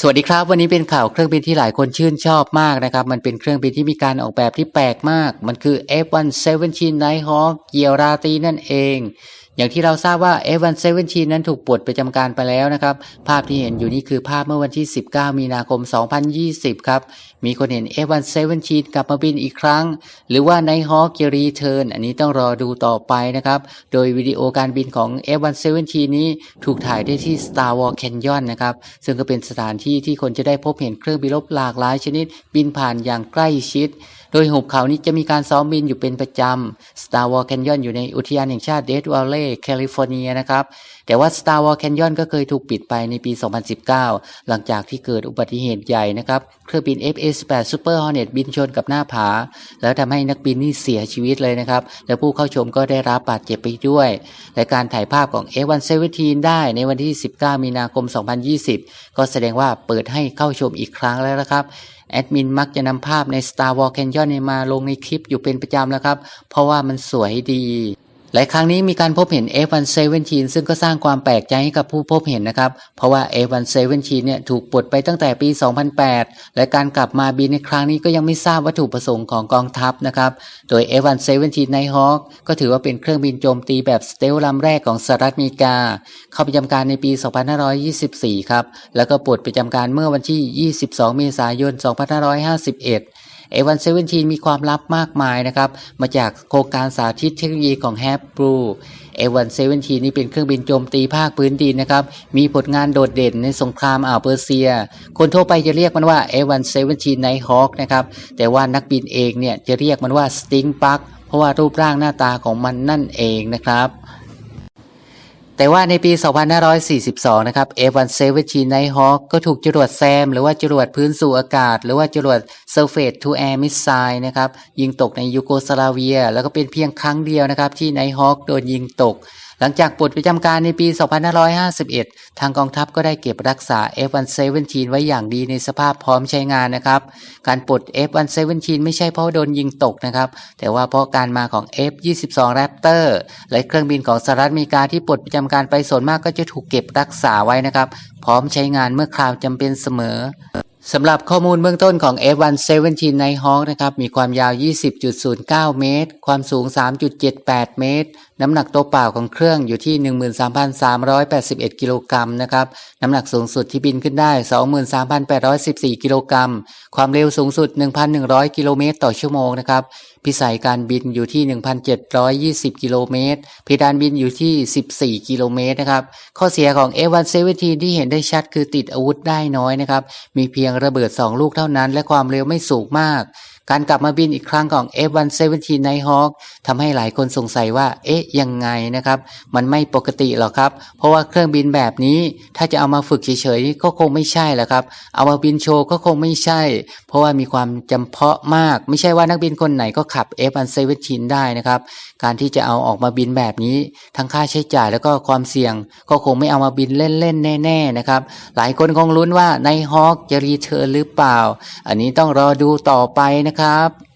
สวัสดีครับ วันนี้เป็นข่าวเครื่องบินที่หลายคนชื่นชอบมากนะครับ มันเป็นเครื่องบินที่มีการออกแบบที่แปลกมาก มันคือ F-117 Nighthawk เกียราตีนั่นเอง อย่างที่เราทราบว่า F-117 นั้นถูกปลดประจำการไปแล้วนะครับ ภาพที่เห็นอยู่นี่คือภาพเมื่อวันที่ 19 มีนาคม 2020 ครับ มีคนเห็น F-117 กลับมาบินอีกครั้ง หรือว่า Nighthawk จะรีเทิร์นอันนี้ต้องรอดูต่อไปนะครับ โดยวิดีโอการบินของ F-117 นี้ถูกถ่ายได้ที่ Star Wars Canyon นะครับ ซึ่งก็เป็นสถานที่ที่คนจะได้พบเห็นเครื่องบินรบหลากหลายชนิด บินผ่านอย่างใกล้ชิดโดยหุบเขานี้จะมีการซ้อมบินอยู่เป็นประจำ Star Wars Canyon อยู่ในอุทยานแห่งชาติ Death Valley แคลิฟอร์เนียนะครับ แต่ว่า Star Wars Canyon ก็เคยถูกปิดไปในปี 2019 หลังจากที่เกิดอุบัติเหตุใหญ่นะครับ เครื่องบิน FA-18 Super Hornet บินชนกับหน้าผา แล้วทำให้นักบินนี่เสียชีวิตเลยนะครับ และผู้เข้าชมก็ได้รับบาดเจ็บไปด้วย และการถ่ายภาพของ F-117 ได้ในวันที่ 19 มีนาคม 2020 ก็แสดงว่าเปิดให้เข้าชมอีกครั้งแล้วนะครับ แอดมินมักจะนำภาพใน Star Wars Canyon มาลงในคลิปอยู่เป็นประจำแล้วครับ เพราะว่ามันสวยดี หลายครั้งนี้มีการพบเห็น F-117 ซึ่งก็สร้างความแปลกใจให้กับผู้พบเห็นนะครับ เพราะว่า F-117 เนี่ยถูกปลดไปตั้งแต่ปี 2008 และการกลับมาบินในครั้งนี้ก็ยังไม่ทราบวัตถุประสงค์ของกองทัพนะครับ โดย F-117 Nighthawk ก็ถือว่าเป็นเครื่องบินโจมตีแบบสเตลลำแรกของสหรัฐอเมริกา เข้าประจำการในปี 2524 ครับ แล้วก็ปลดประจำการเมื่อวันที่ 22 เมษายน 2551 A117 มีความลับมากมายนะครับ มาจากโครงการสาธิตเทคโนโลยีของ h a p b l u A117 นี่เป็นเครื่องบินโจมตีภาคพื้นดินนะครับ มีผลงานโดดเด่นในสงครามอ่าวเปอร์เซีย คนทั่วไปจะเรียกมันว่า A117 Nighthawk นะครับ แต่ว่านักบินเองเนี่ยจะเรียกมันว่า Sting Bug เพราะว่ารูปร่างหน้าตาของมันนั่นเองนะครับ แต่ว่าในปี 2542 นะครับ F-17 Nighthawk ก็ถูกจรวดแซม หรือว่าจรวดพื้นสู่อากาศ หรือว่าจรวด Surface to Air Missile นะครับ ยิงตกในยูโกสลาเวีย แล้วก็เป็นเพียงครั้งเดียวนะครับ ที่ Nighthawk โดนยิงตก หลังจากปลดประจำการในปี 2551 ทางกองทัพก็ได้เก็บรักษา F-117 ไว้อย่างดีในสภาพพร้อมใช้งานนะครับ การปลด F-117 ไม่ใช่เพราะโดนยิงตกนะครับ แต่ว่าเพราะการมาของ F-22 Raptor และเครื่องบินของสหรัฐอเมริกาที่ปลดประจำการไปส่วนมากก็จะถูกเก็บรักษาไว้นะครับ พร้อมใช้งานเมื่อคราวจำเป็นเสมอสำหรับข้อมูลเบื้องต้นของ F-117 Nighthawk นะครับ มีความยาว 20.09 เมตร ความสูง 3.78 เมตร น้ำหนักตัวเปล่าของเครื่องอยู่ที่ 13,381 กิโลกรัมนะครับ น้ำหนักสูงสุดที่บินขึ้นได้ 23,814 กิโลกรัม ความเร็วสูงสุด 1,100 กิโลเมตรต่อชั่วโมงนะครับ พิสัยการบินอยู่ที่ 1,720 กิโลเมตร เพดานบินอยู่ที่ 14 กิโลเมตรนะครับ ข้อเสียของ F-117 ที่เห็นได้ชัดคือติดอาวุธได้น้อยนะครับ มีเพียงระเบิด 2 ลูกเท่านั้น และความเร็วไม่สูงมาก การกลับมาบินอีกครั้งของ F-117 Nighthawk ทำให้หลายคนสงสัยว่า เอ๊ะ ยังไงนะครับ มันไม่ปกติหรอกครับ เพราะว่าเครื่องบินแบบนี้ถ้าจะเอามาฝึกเฉยๆก็คงไม่ใช่แหละครับ เอามาบินโชว์ก็คงไม่ใช่ เพราะว่ามีความจำเพาะมาก ไม่ใช่ว่านักบินคนไหนก็ขับ F-117 ได้นะครับ การที่จะเอาออกมาบินแบบนี้ ทั้งค่าใช้จ่ายแล้วก็ความเสี่ยง ก็คงไม่เอามาบินเล่นๆแน่ๆนะครับ หลายคนคงลุ้นว่าในฮอ k จะรีเทิร์นหรือเปล่า อันนี้ต้องรอดูต่อไปนะนะครับ